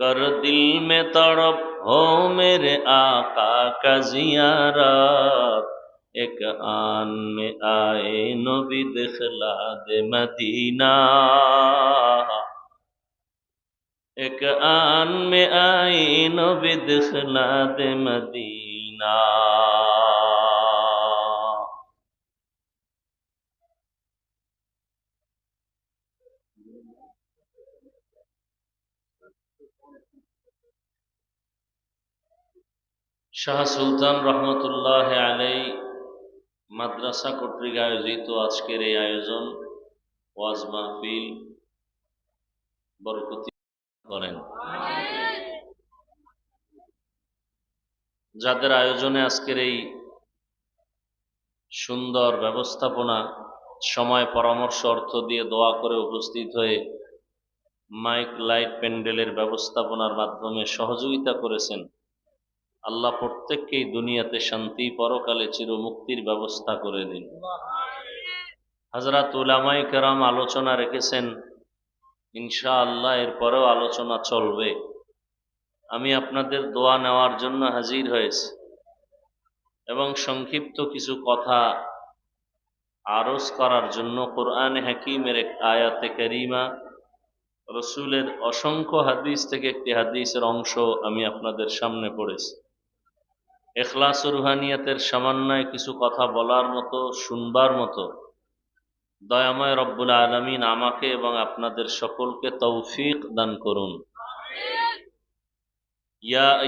کر دل میں تڑپ ہو میرے آقا کا زیارت ایک آن میں آئے نبی دخلا دے مدینہ ایک آن میں آئے نبی دخلا دے مدینہ শাহ সুলতান রহমতুল্লাহ আলাই মাদ্রাসা কর্তৃক আয়োজিত আজকের এই আয়োজন ওয়াজ মাহফিল বরকতি করেন। যাদের আয়োজনে আজকের এই সুন্দর ব্যবস্থাপনা, সময় পরামর্শ, অর্থ দিয়ে দোয়া করে উপস্থিত হয়ে মাইক, লাইট, প্যান্ডেলের ব্যবস্থাপনার মাধ্যমে সহযোগিতা করেছেন। আল্লাহ প্রত্যেককেই দুনিয়াতে শান্তি, পরকালে চিরমুক্তির ব্যবস্থা করে দিন। হাজরাত উলামাই কেরাম আলোচনা রেখেছেন ইনশা আল্লাহ এরপরেও আলোচনা চলবে। আমি আপনাদের দোয়া নেওয়ার জন্য হাজির হয়েছি। এবং সংক্ষিপ্ত কিছু কথা আরজ করার জন্য কোরআন হাকিমের এক আয়াতে করিমা রসুলের অসংখ্য হাদিস থেকে একটি হাদিসের অংশ আমি আপনাদের সামনে পড়েছি। এখলাস রুহানিয়াতের সামান্যয় কিছু কথা বলার মতো, শুনবার মতো, দয়াময় রব্বুল আলমিন আমাকে এবং আপনাদের সকলকে তৌফিক দান করুন। ইয়া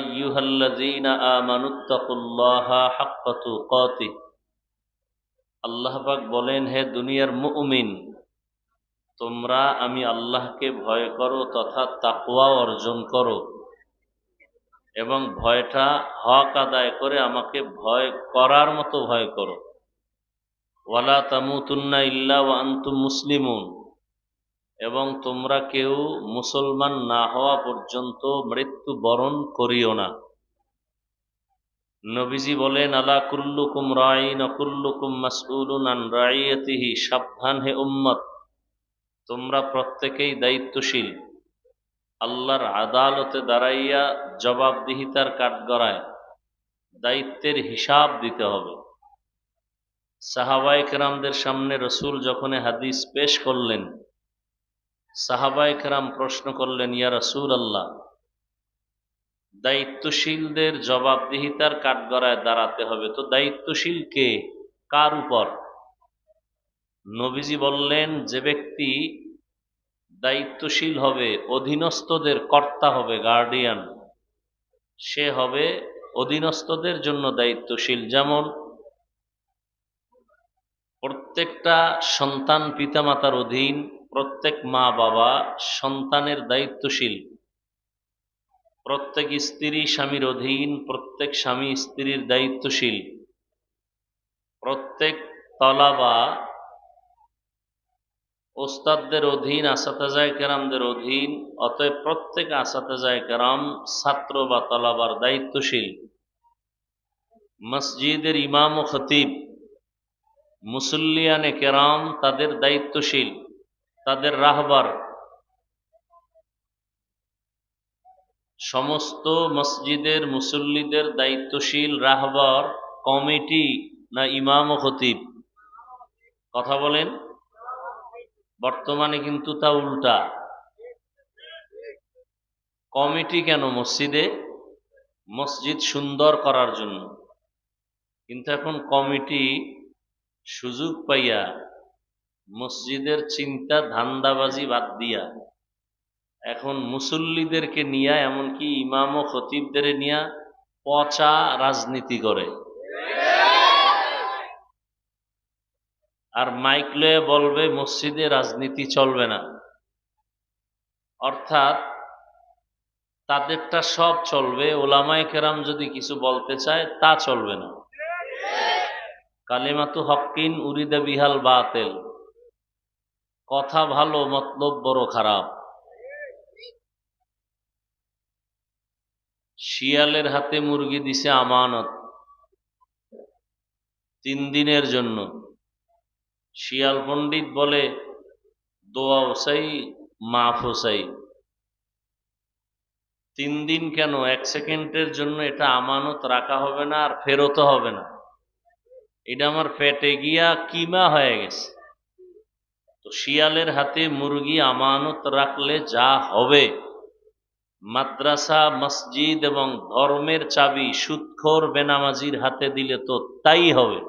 বলেন, হে দুনিয়ার মুমিন তোমরা আমি আল্লাহকে ভয় করো তথা তাকওয়া অর্জন করো। এবং ভয়টা হক আদায় করে আমাকে ভয় করার মতো ভয় করো। ওয়ালা তামুতুন্না ইল্লা ওয়া আনতুম মুসলিমুন। এবং তোমরা কেউ মুসলমান না হওয়া পর্যন্ত মৃত্যু বরণ করিও না। নবীজি বলেন, আলা কুল্লুকুম রাইন কুল্লুকুম মাসউলুন আন রাইয়াতিহি সাবধান হে উম্মত। তোমরা প্রত্যেকেই দায়িত্বশীল। আল্লাহর আদালতে দাঁড়াইয়া জবাবদিহিতার কাঠগড়ায় দায়িত্বের হিসাব দিতে হবে। সাহাবাই কেরামদের সামনে রসুল যখন হাদিস পেশ করলেন সাহাবাই কেরাম প্রশ্ন করলেন, ইয়া রসুল আল্লাহ দায়িত্বশীলদের জবাবদিহিতার কাঠগড়ায় দাঁড়াতে হবে। তো দায়িত্বশীল কে? কার উপর? নবীজি বললেন, যে ব্যক্তি দায়িত্বশীল হবে, অধীনস্থদের কর্তা হবে গার্ডিয়ান সে হবে অধীনস্থদের জন্য দায়িত্বশীল। যেমন প্রত্যেকটা সন্তান পিতামাতার অধীন, প্রত্যেক মা বাবা সন্তানের দায়িত্বশীল। প্রত্যেক স্ত্রী স্বামীর অধীন, প্রত্যেক স্বামী স্ত্রীর দায়িত্বশীল। প্রত্যেক তলাবা ওস্তাদদের অধীন, আসাতাজায় কেরামদের অধীন, অতএব প্রত্যেক আসাতাজায় কেরাম ছাত্র বা তলাবার দায়িত্বশীল। মসজিদের ইমাম ও খতিব, মুসল্লিয়ানে কেরাম তাদের দায়িত্বশীল, তাদের রাহবার। সমস্ত মসজিদের মুসল্লিদের দায়িত্বশীল, রাহবার, কমিটি না ইমাম ও খতিব। কথা বলেন। বর্তমানে কিন্তু তা উল্টা। কমিটি কেন মসজিদে? মসজিদ সুন্দর করার জন্য। কিন্তু এখন কমিটি সুযোগ পাইয়া মসজিদের চিন্তা ধান্দাবাজি বাদ দিয়া এখন মুসল্লিদেরকে নিয়ে, এমনকি ইমাম ও খতিবদের নিয়ে পচা রাজনীতি করে। আর মাইক লয়ে বলবে, মসজিদে রাজনীতি চলবে না। অর্থাৎ তাদেরটা সব চলবে, ওলামায় কেরাম যদি কিছু বলতে চায়, তা চলবে না। কালিমাতু হকিন উরিদে বিহাল বাতেল। কথা ভালো, মতলব বড় খারাপ। শিয়ালের হাতে মুরগি দিছে আমানত। তিন দিনের জন্য। শিয়াল পণ্ডিত বলে, দোয়া ওসাই, মাফ ওসাই। তিন দিন কেন? এক সেকেন্ডের জন্য এটা আমানত রাখা হবে না আর ফেরতও হবে না। এটা আমার পেটে গিয়া কিমা হয়ে গেছে। তো শিয়ালের হাতে মুরগি আমানত রাখলে যা হবে। মাদ্রাসা, মসজিদ এবং ধর্মের চাবি সুৎখোর বেনামাজির হাতে দিলে তো তাই হবে।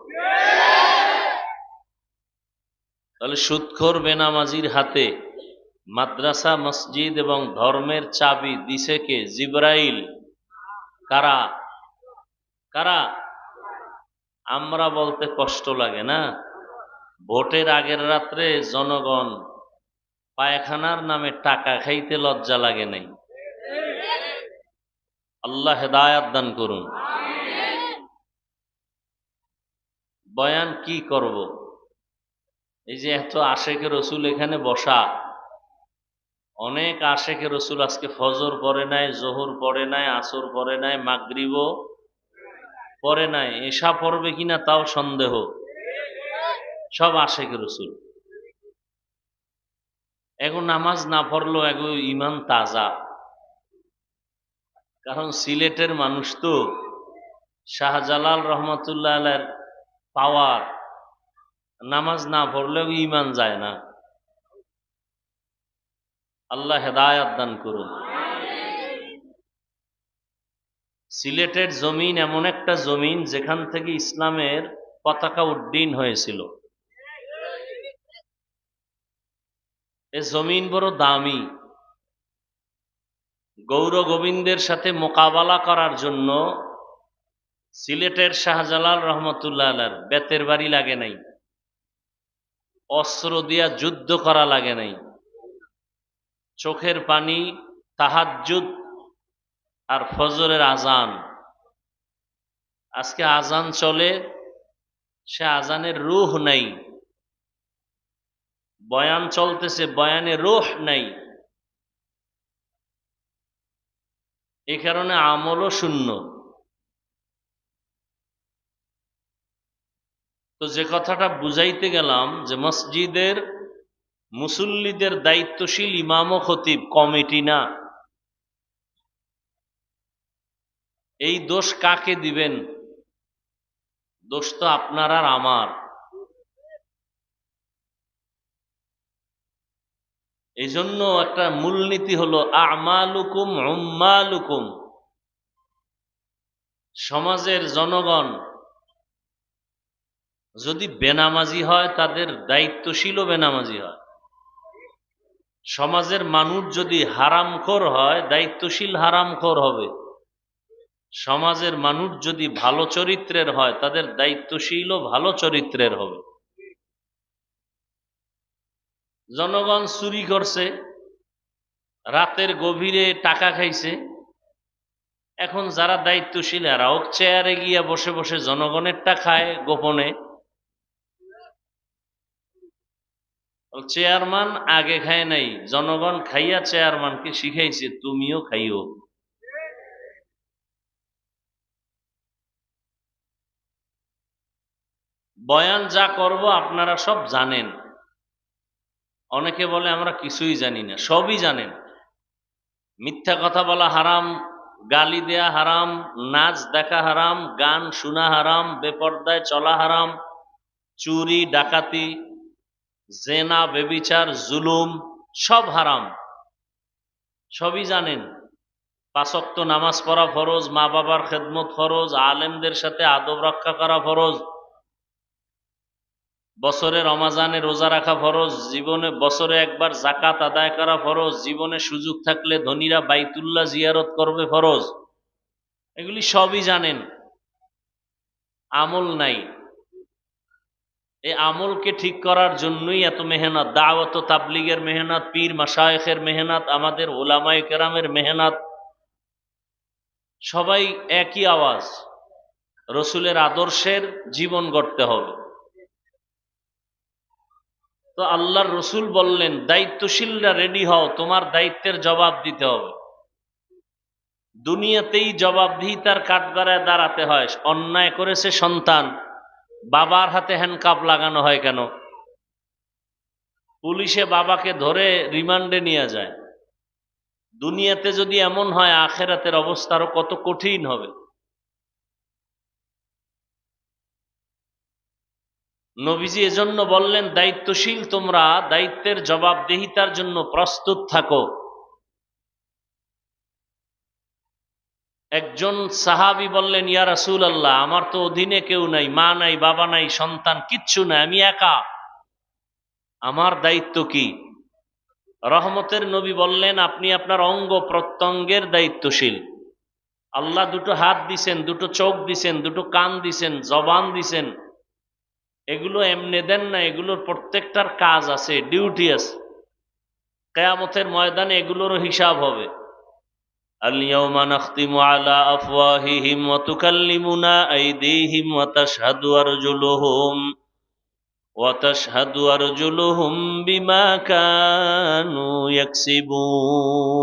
তাহলে সুৎখোর বেনামাজির হাতে মাদ্রাসা, মসজিদ এবং ধর্মের চাবি দিছে কে? জিব্রাইল। কারা? কারা? আমরা বলতে কষ্ট লাগে না। ভোটের আগের রাত্রে জনগণ পায়খানার নামে টাকা খাইতে লজ্জা লাগে নাই। আল্লাহ হেদায়াত দান করুন। বয়ান কি করব? এই যে এত আশেকে রসুল এখানে বসা, অনেক আশেকে রসুল আজকে ফজর পড়ে নাই, জোহর পড়ে নাই, আসর পড়ে নাই, মাগরিবও পরে নাই এসা পড়বে কিনা তাও সন্দেহ। সব আশেকে রসুল। এখন নামাজ না পড়লেও এখন ইমান তাজা। কারণ সিলেটের মানুষ তো শাহজালাল রহমতুল্লাহ পাওয়ার নামাজ না পড়লেও ইমান যায় না। আল্লাহ হেদায়াত দান করুন। সিলেটের জমিন এমন একটা জমিন যেখান থেকে ইসলামের পতাকা উড্ডীন হয়েছিল। এ জমিন বড় দামি। গৌর গোবিন্দের সাথে মোকাবেলা করার জন্য সিলেটের শাহজালাল রহমতুল্লাহ বেতের বাড়ি লাগে নাই। অস্ত্র দিয়া যুদ্ধ করা লাগে নাই। চোখের পানি, তাহাজ্জুদ আর ফজরের আজান আজকে আজান চলে, সে আজানের রুহ নাই। বয়ান চলতেছে, বয়ানে রুহ নাই। এ কারণে আমলও শূন্য। তো যে কথাটা বুঝাইতে গেলাম যে মসজিদের মুসল্লিদের দায়িত্বশীল ইমাম খতিব কমিটি না। এই দোষ কাকে দিবেন? দোষ তো আপনার আর আমার। এই জন্য একটা মূলনীতি হলো, আমালুকুম উম্মালুকুম। সমাজের জনগণ যদি বেনামাজি হয়, তাদের দায়িত্বশীলও বেনামাজি হয়। সমাজের মানুষ যদি হারামখোর হয়, দায়িত্বশীল হারামখোর হবে। সমাজের মানুষ যদি ভালো চরিত্রের হয়, তাদের দায়িত্বশীলও ভালো চরিত্রের হবে। জনগণ চুরি করছে, রাতের গভীরে টাকা খাইছে। এখন যারা দায়িত্বশীল, এরাও চেয়ারে গিয়া বসে বসে জনগণেরটা খায় গোপনে। চেয়ারম্যান আগে খায় নাই, জনগণ খাইয়া চেয়ারম্যানকে শিখাইছে, তুমিও খাইও। বয়ান যা করব আপনারা সব জানেন। অনেকে বলে, আমরা কিছুই জানি না। সবই জানেন। মিথ্যা কথা বলা হারাম, গালি দেয়া হারাম, নাচ দেখা হারাম, গান শোনা হারাম, বেপর্দায় চলা হারাম, চুরি, ডাকাতি জেনা, বেবিচার, জুলুম, সব হারাম। সবই জানেন। পাশক্ত নামাজ পড়া ফরজ, মা বাবার খেদমত ফরজ, আলেমদের সাথে আদব রক্ষা করা ফরজ, বছরে রমাজানে রোজা রাখা ফরজ, জীবনে বছরে একবার জাকাত আদায় করা ফরজ, জীবনে সুযোগ থাকলে ধনীরা বাইতুল্লাহ জিয়ারত করবে ফরজ। এগুলি সবই জানেন। আমল নাই। এই আমলকে ঠিক করার জন্যই এত মেহনত, দাওয়াত তাবলিগের মেহনত, পীর মাসায়েখের মেহনত, আমাদের ওলামাই কেরামের মেহনত। সবাই একই আওয়াজ, রসুলের আদর্শের জীবন গড়তে হবে। তো আল্লাহর রসুল বললেন, দায়িত্বশীলরা রেডি হও, তোমার দায়িত্বের জবাব দিতে হবে। দুনিয়াতেই জবাবদিহিতার কাঠগড়ায় দাঁড়াতে হয়, অন্যায় করেছে সন্তান। বাবার হাতে হ্যান্ডকাপ লাগানো হয় কেন? পুলিশে বাবাকে ধরে রিমান্ডে নিয়ে যায়। দুনিয়াতে যদি এমন হয়, আখেরাতের অবস্থা আরও কত কঠিন হবে। নবীজি এজন্য বললেন, দায়িত্বশীল তোমরা দায়িত্বের জবাবদেহিতার জন্য প্রস্তুত থাকো। একজন সাহাবি বললেন, ইয়া রাসূল আল্লাহ আমার তো অধীনে কেউ নাই, মা নাই, বাবা নাই, সন্তান, কিচ্ছু নাই, আমি একা। আমার দায়িত্ব কি? রহমতের নবী বললেন, আপনি আপনার অঙ্গ প্রত্যঙ্গের দায়িত্বশীল। আল্লাহ দুটো হাত দিছেন, দুটো চোখ দিছেন, দুটো কান দিছেন, জবান দিছেন। এগুলো এমনি দেন না, এগুলোর প্রত্যেকটার কাজ আছে, ডিউটি আছে। কেয়ামতের ময়দানে এগুলোরও হিসাব হবে। اليوم نختم على أفواههم وتكلمنا أيديهم وتشهد أرجلهم وتشهد أرجلهم بما كانوا يكسبون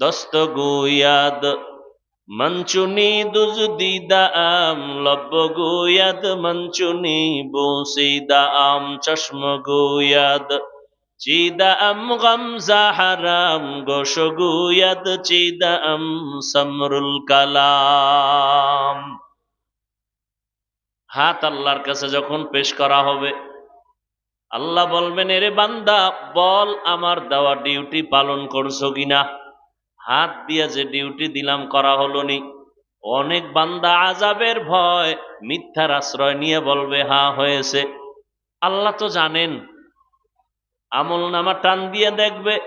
دستگو یاد منچنی دز دیدا آم لب گو یاد منچنی بوسی دا آم چشم گو یاد আম গমজা হারাম গোশ গুয়াদ চিদা আম সমরুল কালাম। হাত আল্লাহর কাছে যখন পেশ করা হবে, আল্লাহ বলবেন, এরে বান্দা, বল আমার দেওয়া ডিউটি পালন করছ কিনা? হাত দিয়ে যে ডিউটি দিলাম করা হলো নি, অনেক বান্দা আজাবের ভয়, মিথ্যার আশ্রয় নিয়ে বলবে হা হয়েছে। আল্লাহ তো জানেন আমল নামা টান দিয়ে দেখবে,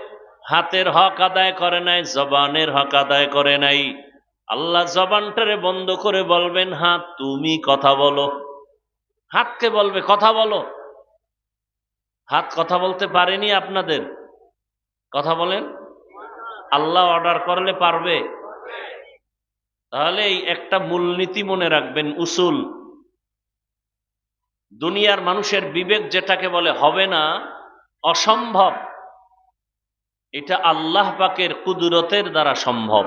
হাতের হক আদায় করে নাই, জবানের হক আদায় করে নাই। আল্লাহ জবানটারে বন্ধ করে বলবেন হাত তুমি কথা বলো। হাতকে বলবে, কথা বলো। হাত কথা বলতে পারেনি আপনাদের? কথা বলেন। আল্লাহ অর্ডার করলে পারবে? তাহলে এই একটা মূলনীতি মনে রাখবেন, উসুল। দুনিয়ার মানুষের বিবেক যেটাকে বলে, হবে না। অসম্ভব। এটা আল্লাহ পাকের কুদরতের দ্বারা সম্ভব।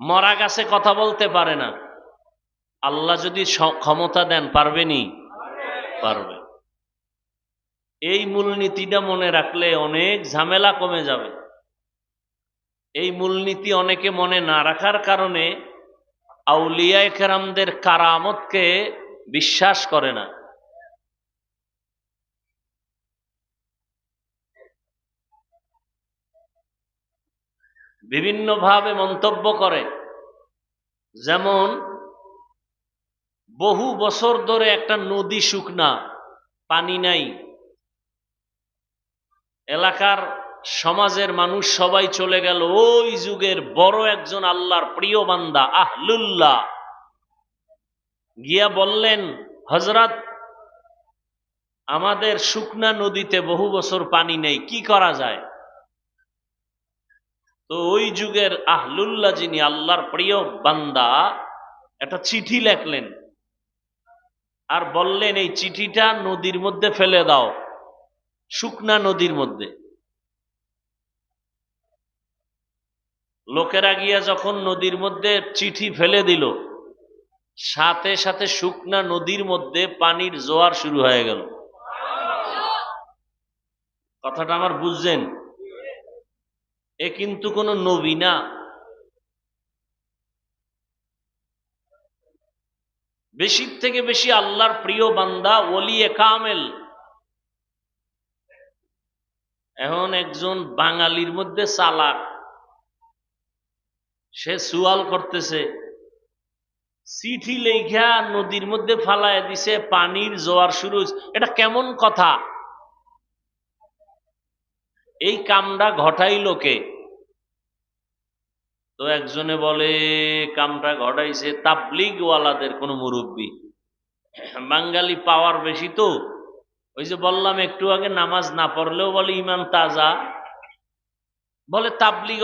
মরা গাছে কথা বলতে পারে না। আল্লাহ যদি ক্ষমতা দেন পারবেনি পারবে। এই মূলনীতিটা মনে রাখলে অনেক ঝামেলা কমে যাবে। এই মূলনীতি অনেকে মনে না রাখার কারণে আউলিয়া কেরামদের কারামতকে বিশ্বাস করে না। বিভিন্নভাবে মন্তব্য করে। যেমন, বহু বছর ধরে একটা নদী শুকনা, পানি নাই। এলাকার সমাজের মানুষ সবাই চলে গেল, ওই যুগের বড় একজন আল্লাহর প্রিয় বান্দা, আহলুল্লাহ। গিয়া বললেন হজরত আমাদের শুকনা নদীতে বহু বছর পানি নেই, কি করা যায়? তো ওই যুগের আহলুল্লাহ যিনি আল্লাহর প্রিয় বান্দা, একটা চিঠি লেখলেন। আর বললেন, এই চিঠিটা নদীর মধ্যে ফেলে দাও, শুকনা নদীর মধ্যে। লোকেরা গিয়া যখন নদীর মধ্যে চিঠি ফেলে দিল, সাথে সাথে শুকনা নদীর মধ্যে পানির জোয়ার শুরু হয়ে গেল। কথাটা আমার বুঝছেন? এ কিন্তু কোনো নবী না। বেশির থেকে বেশি আল্লাহর প্রিয় বান্দা ওলি এ কামেল। এখন একজন বাঙালির মধ্যে চালাক, সে সুয়াল করতেছে, চিঠি লেখা নদীর মধ্যে ফালায় দিছে, পানির জোয়ার শুরু এটা কেমন কথা? এই কামটা ঘটাই লোকে তো একজনে বলে, কামটা ঘটাইছে তাবলিগ ওয়ালাদের কোনো মুরব্বী। বাঙ্গালি পাওয়ার বেশি তো। ওই যে বললাম, একটু আগে নামাজ না পড়লেও বলে, ইমান তাজা। বলে তাবলিগ